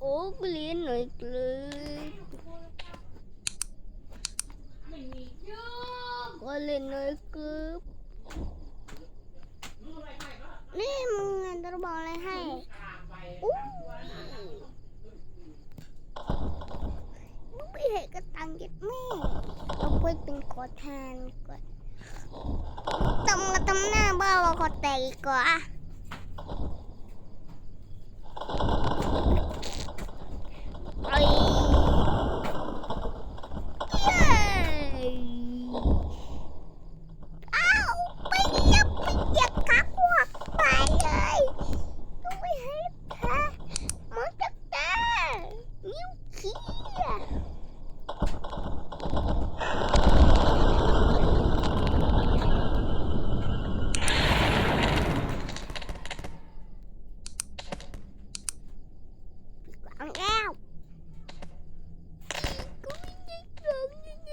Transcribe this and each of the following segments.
โอ้กลียนหน่อยเลยก็เล่นหน่อยกึบนี่มึงจะบอกอะไรให้อู้มึงไปเห็นกระตังเก็ดแม่เอาไปเป็นขอทานก่อนตำกระตำหน้าบ้าว่าขอแตกอีกก่อนอะไอ้เย้ อ้าวไปยับไปเหยียบขาขวบไปเลยต้องไปให้แพ้มันจะแตนิ้วขี้อะวางแล้วกูไม่ได้ร้องยังไง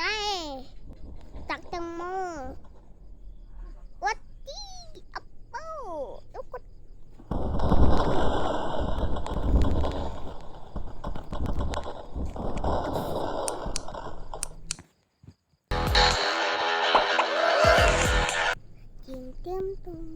นายตักแตงโมวัดดีอัปเปิ้ลแล้วก็กิน เต็มตุง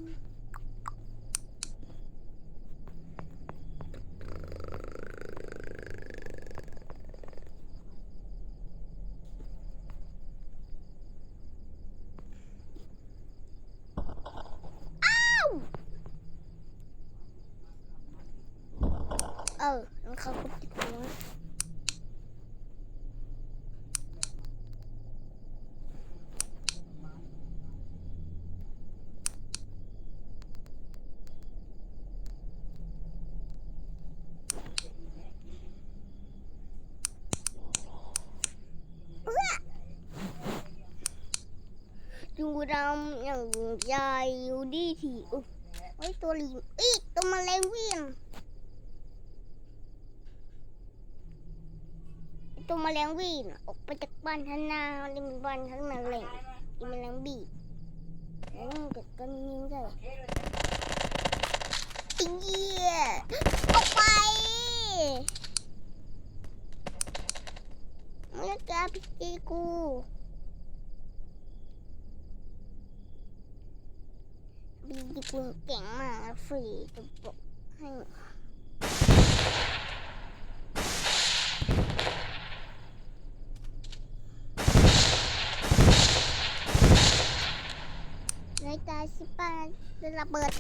เออ มันเขาคุติ ดำอย่างใหญ่อยู่ดีทีอุ๊ยเฮ้ยตัวลิงอ้ยตัวแมลงวิ่งตัวแมลงวีนออกไปจากบ้านข้านาล่นบ้านข้างหน้าเล่นกินแมลงบีแล้วมันเกิดกันยิงเลยไอ้เหี้ยออกไปมึงจะกล้าพิจีกู บีจีกูเก่งมากฟรีจะบอกให้ในตาสิป้าจะระเบิด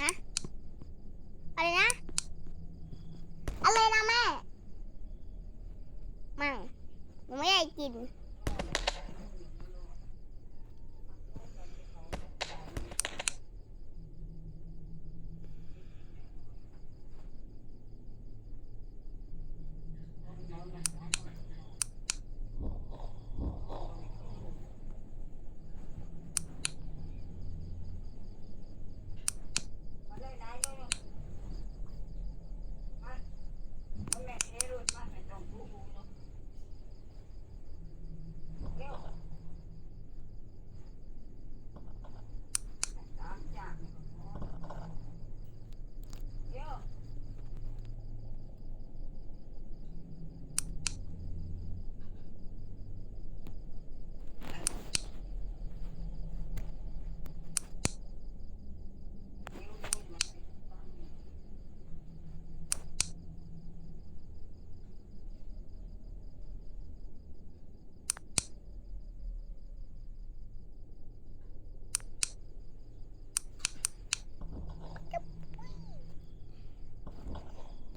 ฮะอะไรนะ อะไรนะแม่ไม่ห นูไม่ไ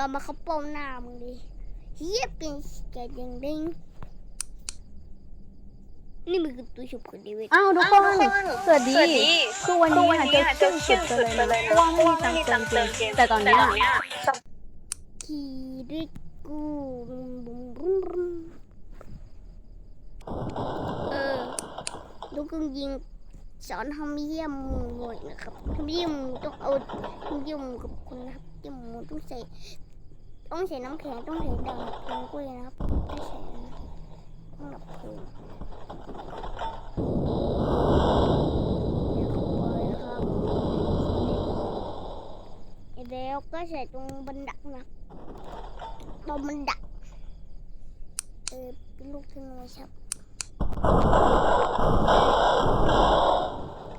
เรามาเขาป้อมหน้ามึงดิเฮียเป็นแกดิงดิงนี่มันคือตัวฉุบคนเดียวเว้ยอ้าวทุกคนสวัสดีคือวันนี้ค่ะจะชื่นสุดไปเลยนะเพราะว่าไม่มีตังค์เติมเกมแต่ตอนเนี้ยคีริกูบุมบุมบุมบุมเออลูกกึ่งยิงสอนทำเยี่ยมหมูหน่อยนะครับทำเยี่ยมหมูต้องเอาทำเยี่ยมหมูกับคุณนะครับเยี่ยมหมูต้องใส่ ต้องใส่น้ำแข็งต้องใส่ดังเพลิงกล้วยนะครับไม่ใส่นะต้องดับเพลิงแล้วเข้าไปนะครับแล้วก็ใส่ตรงบันดักนะตรงบันดักเออเป็นลูกธนูครับ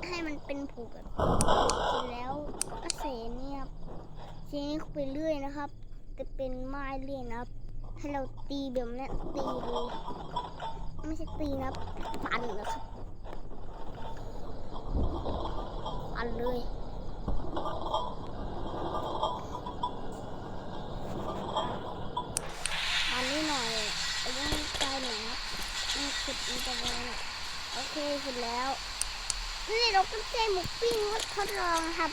ให้มันเป็นผูกแบบนี้เสร็จแล้วก็ใส่อันเนี่ยครับใส่นี้ไปเรื่อยนะครับ จะเป็นไม้เรื่อยนะครับให้เราตีแบบนี้ตีเลยไม่ใช่ตีนับปั่นนะครับปั่นเลยปั่นนิดหน่อยเอาไว้ให้ใจหน่อยครับมันสุดมันจะไวหน่อยโอเคเสร็จแล้วนี่เราก็ใช้หมูปิ้งทดลองครับ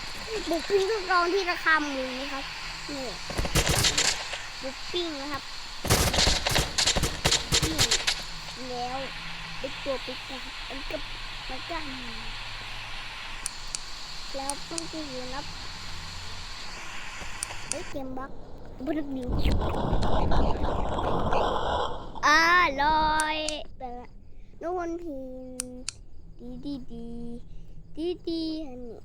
หมูปิ้งทดลองที่ราคาหมูนะครับนี่ ปิ้งนะครับนี่แล้วเป็นตัวปิ๊กนะครับมันก็มันก็แล้วต้องจะอยู่นับไอ้ยเกมบักบุกดิวอร่อยแต่ละนุกคนพิมดีดีดีดีดีอันนี้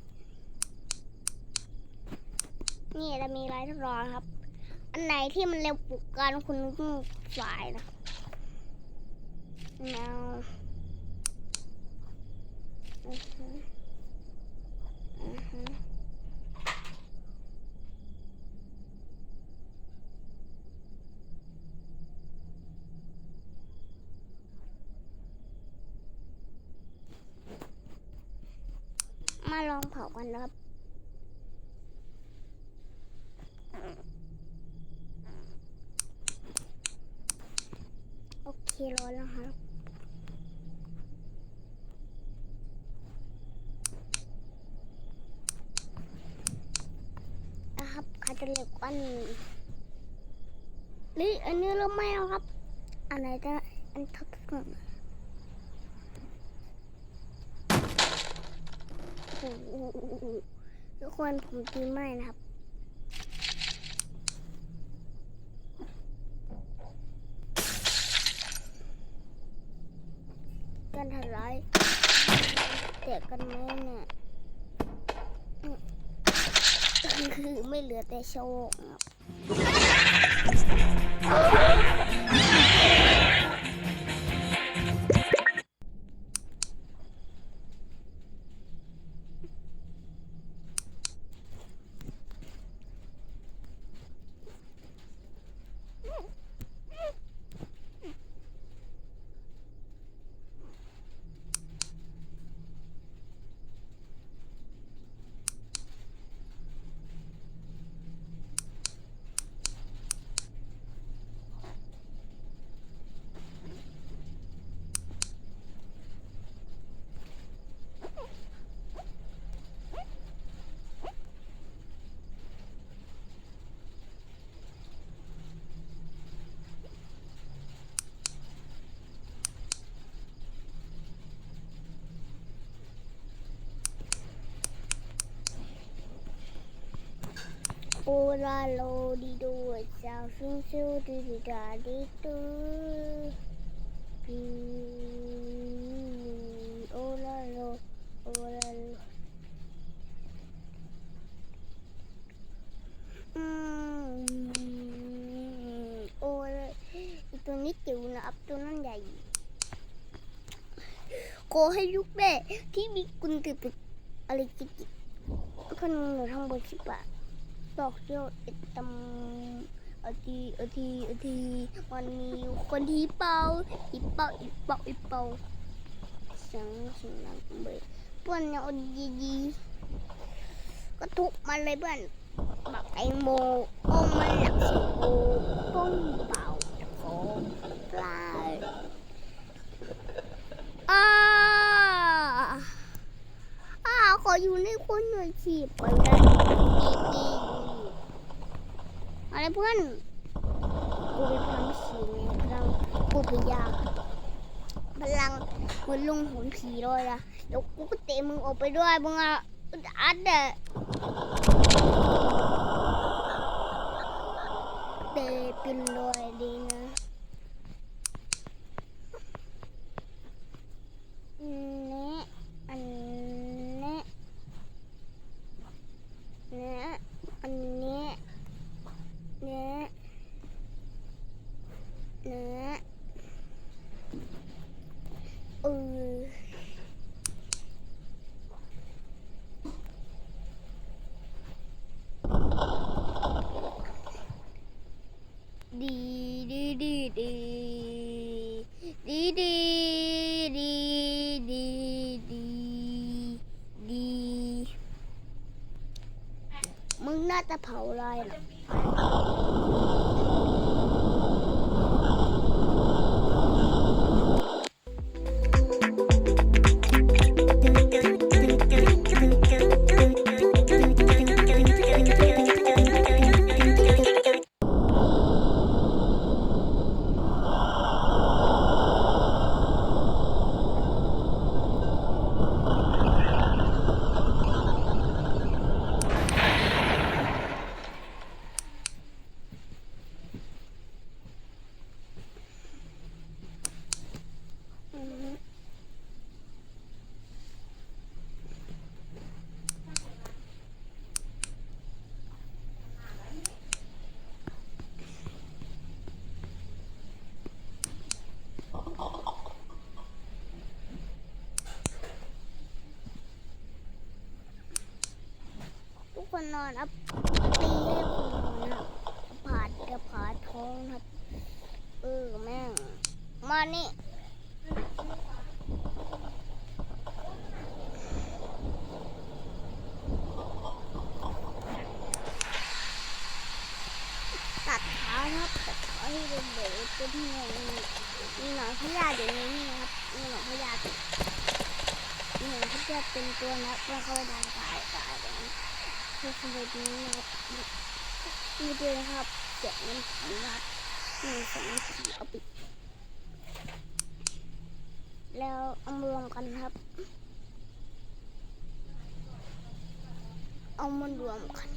นี่เรามีลายทดลองครับ อันไหนที่มันเร็วปุกกันคุณต้องฝ่ายนะแนวอือฮึอือฮึมาลองเผากันนะครับ โอเคร้อ นแล้วครับนะครับขาจะเรียกว่านี่นี่อันนี้เราไม่เอาครับ อันไหนจะอันทับสุดโอ้โหทุกคนผมตีไม่นะครับ กันทลายแตะกันไหมเนี่ยคือไม่เหลือแต่โชค 呼啦喽嘀嘟，我叫咻咻嘀嘀哒嘀嘟，嗯，哦啦喽，哦啦喽，嗯，哦啦，ตัวนี้จิ๋วนะอับตัวนั้นใหญ่ขอให้ลูกแม่ที่มีคุณติดอะไรกิกคนหนูทั้งหมดสิบบาท ดอกเดียวเอ็ดตำเอาทีเอาทีเอาทีมันมีคนที่เป่าอีเป่าอีเป่าอีเป่าเสียงเสียงดังเบยเพื่อนเนี่ยเอาดีๆก็ทุบมันเลยเพื่อนบักไอโมโอ้มันหลักสิโอต้นเป่าโคปลาอ้าอ้าขออยู่ในคนหน่อยสิไปเลยดีดี อะไรเพื่อนกูเป็นพลังสีพลังกูพยาพลังเหมือนลุงหุ่นผีเลยล่ะเดี๋ยวกูก็เตะมึงออกไปด้วยมึงอะอัดเด้อเตะเป็นรอยดีนะ 跑来了。 คนนอนอัพตีให้คนนอนนะครับผาดกับผาท้องครับ เออแม่ง มานี่ตัดขาครับตัดขาให้เป็นเหลวเป็นเงยมีหนอนพญาเดี๋ยวนี้นี่ครับมีหนอนพญาติมีหนอนพญาเป็นตัวนะครับเมื่อเขาไปทางกายกายแบบนี้ คือขโมยนี้นะครับมีด้วยนะครับเสียงมันผีนะครับมีเสียงมันผีเอาปิดแล้วเอามารวมกันครับ เอามารวมกัน